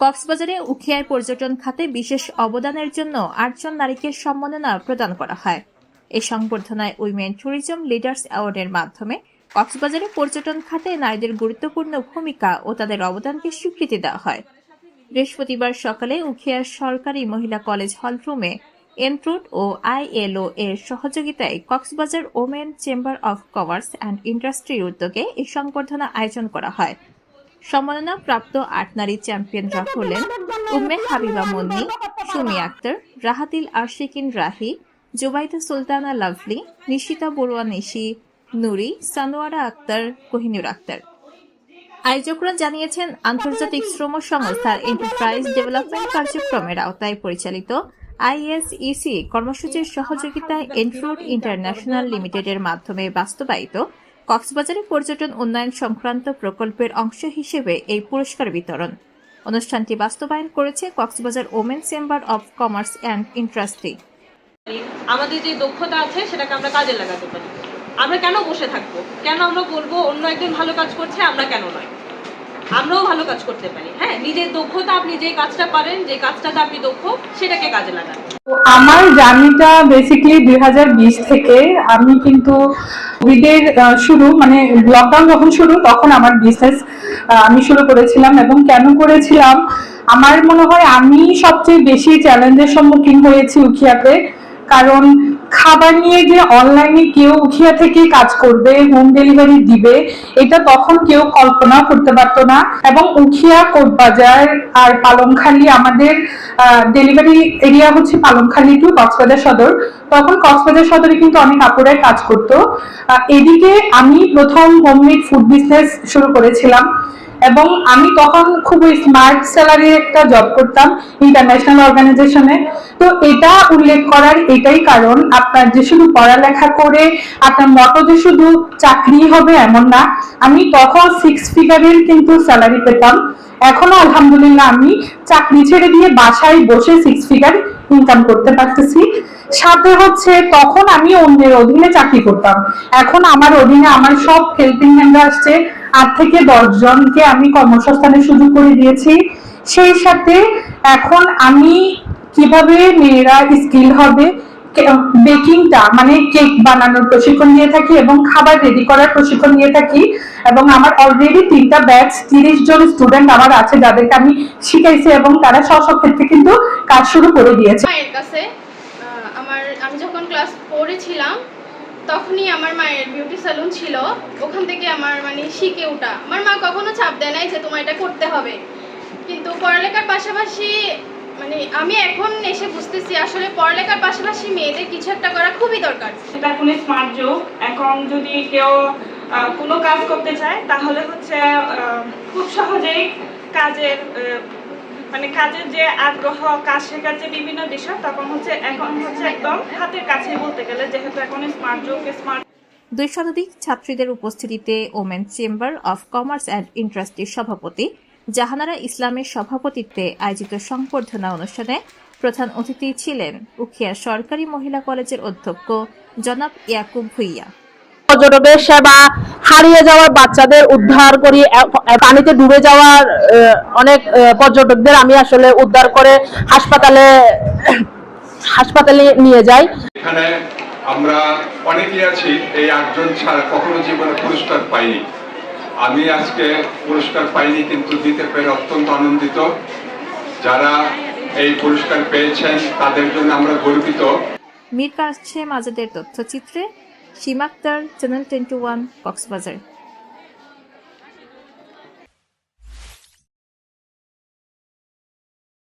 কক্সবাজারে উখিয়ায় পর্যটন খাতে বিশেষ অবদানের জন্য আটজন নারীকে সম্মাননা প্রদান করা হয়। এই সংবর্ধনায় উইমেন ট্যুরিজম লিডার্স অ্যাওয়ার্ডের মাধ্যমে কক্সবাজারে পর্যটন খাতে নারীদের গুরুত্বপূর্ণ ভূমিকা ও তাদের অবদানকে স্বীকৃতি দেওয়া হয়। বৃহস্পতিবার সকালে উখিয়ার সরকারি মহিলা কলেজ হলরুমে এনট্রুট ও আইএলও এর সহযোগিতায় Cox's Bazar women chamber of commerce and ইন্ডাস্ট্রির উদ্যোগে এই সংবর্ধনা আয়োজন করা হয়। সম্মাননা প্রাপ্ত আট নারী চ্যাম্পিয়নরা হলেন উম্মে হাবিবা মুন্নি সুমি আক্তার রাহাতিল আশিকিন রাহি জুবাইদা সুলতানা লাভলি নিশিতা বড়ুয়া নিশি নুরি সানোয়ারা আক্তার কোহিনুর আক্তার। আয়োজকরা জানিয়েছেন আন্তর্জাতিক শ্রম সংস্থার এন্টারপ্রাইজ ডেভেলপমেন্ট কার্যক্রমের আওতায় পরিচালিত আইএসইসি কর্মসূচির সহযোগিতায় এনফ্রুট ইন্টারন্যাশনাল লিমিটেডের মাধ্যমে বাস্তবায়িত কক্সবাজারে পর্যটন উন্নয়ন সংক্রান্ত প্রকল্পের অংশ হিসেবে এই পুরস্কার বিতরণ। অনুষ্ঠানটি বাস্তবায়ন করেছে Cox's Bazar women chamber of commerce and industry আমাদের যে দক্ষতা আছে, সেটাকে আমরা কাজে লাগাতে পারি। আমরা কেন বসে থাকব? কেন আমরা বলব, অন্য একজন ভালো কাজ করছে, আমরা কেন নয়? আমরাও ভালো কাজ করতে পারি। হ্যাঁ নিজের দক্ষতা আপনি যে কাজটা পারেন যে কাজটাতে আপনি দক্ষ, সেটাকে কাজে লাগান। আমার জার্নিটা বেসিক্যালি দুই থেকে আমি কিন্তু কোভিডের শুরু মানে লকডাউন যখন শুরু, তখন আমার বিজনেস আমি শুরু করেছিলাম এবং কেন করেছিলাম? আমার মনে হয় আমি সবচেয়ে বেশি চ্যালেঞ্জের সম্মুখীন হয়েছি উখিয়াতে। কারণ খাবার নিয়ে যে অনলাইনে কেউ উঠিয়া থেকে কাজ করবে হোম ডেলিভারি দিবে, এটা তখন কেউ কল্পনা করতে পারতো না। এবং উখিয়া কোটবাজার আর পালংখালি আমাদের ডেলিভারি এরিয়া হচ্ছে পালংখালি টু কক্সবাজার সদর। তখন কক্সবাজার সদরে কিন্তু অনেক আপুরাই কাজ করতো। এদিকে আমি প্রথম হোমমেড ফুড বিজনেস শুরু করেছিলাম। এবং আমি তখন খুবই স্মার্ট স্যালারি একটা জব করতাম ইন্টারন্যাশনাল অর্গানাইজেশনে তো এটা উল্লেখ করার এটাই কারণ, আপনার যে শুধু পড়ালেখা করে, আপনার মতো যে শুধু চাকরি হবে এমন না, আমি তখন সিক্স ফিগারের কিন্তু স্যালারি পেতাম। এখনও আলহামদুলিল্লাহ আমি চাকরি ছেড়ে দিয়ে বাসায় বসে সিক্স ফিগার ইনকাম করতে পারতেছি। সাথে হচ্ছে তখন আমি অন্যের অধীনে চাকরি করতাম। এখন আমার অধীনে আমার সব হেল্পিং হ্যান্ড আসছে। আট থেকে দশ জনকে আমি কর্মসংস্থানের সুযোগ করে দিয়েছি। সেই সাথে এখন আমি কীভাবে মেয়েরা স্কিল হবে বেকিংটা মানে কেক বানানোর প্রশিক্ষণ দিয়ে থাকি এবং খাবার রেডি করার প্রশিক্ষণ দিয়ে থাকি এবং আমার অলরেডি তিনটা ব্যাচ তিরিশ জন স্টুডেন্ট আমার আছে যাদেরকে আমি শিখাইছি এবং তারা স্ব ক্ষেত্রে কিন্তু কাজ শুরু করে দিয়েছে। কাছে আমার, আমি যখন ক্লাস ফোরে ছিলাম তখনই আমার মায়ের বিউটি স্যালুন ছিল। ওখান থেকে আমার মানে শিখে ওটা আমার মা কখনো চাপ দেয় নাই যে তোমার এটা করতে হবে। কিন্তু পড়ালেখার পাশাপাশি মানে আমি এখন এসে বুঝতেছি, আসলে পড়ালেখার পাশাপাশি মেয়েদের কিছু একটা করা খুবই দরকার। এটা এখন স্মার্ট যুগ এখন যদি কেউ কোনো কাজ করতে চায়, তাহলে হচ্ছে খুব সহজেই কাজের মানে কাজের যে আগ্রহ, কাজ শেখার যে বিভিন্ন বিষয়, তখন হচ্ছে এখন হচ্ছে একদম হাতের কাছে বলতে গেলে, যেহেতু এখন স্মার্ট যুগ স্মার্ট দুই শতাধিক ছাত্রীদের উপস্থিতিতে women chamber of commerce and ইন্ডাস্ট্রির সভাপতি জাহানারা ইসলামের সভাপতিত্বে আয়োজিত সংবর্ধনা অনুষ্ঠানে প্রধান অতিথি ছিলেন উখিয়া সরকারি মহিলা কলেজের অধ্যক্ষ জনাব ইয়াকুব ভুইয়া। পর্যটকের সেবা হারিয়ে যাওয়া বাচ্চাদের উদ্ধার করি পানিতে ডুবে যাওয়ার অনেক পর্যটকদের আমি আসলে উদ্ধার করে হাসপাতালে হাসপাতালে নিয়ে যাই। এখানে আমরা অনেকেই আছি এই আটজন ছাড়া কখনো জীবনে পুরস্কার পাইনি। আমি আজকে পুরস্কার পাইনি কিন্তু দিতে পেরে অত্যন্ত আনন্দিত। যারা এই পুরস্কার পেয়েছেন তাদের জন্য আমরা গর্বিত। মীর কাসেম আজাদের তথ্যচিত্রে। সীমাক্তার channel ten two one Cox's Bazar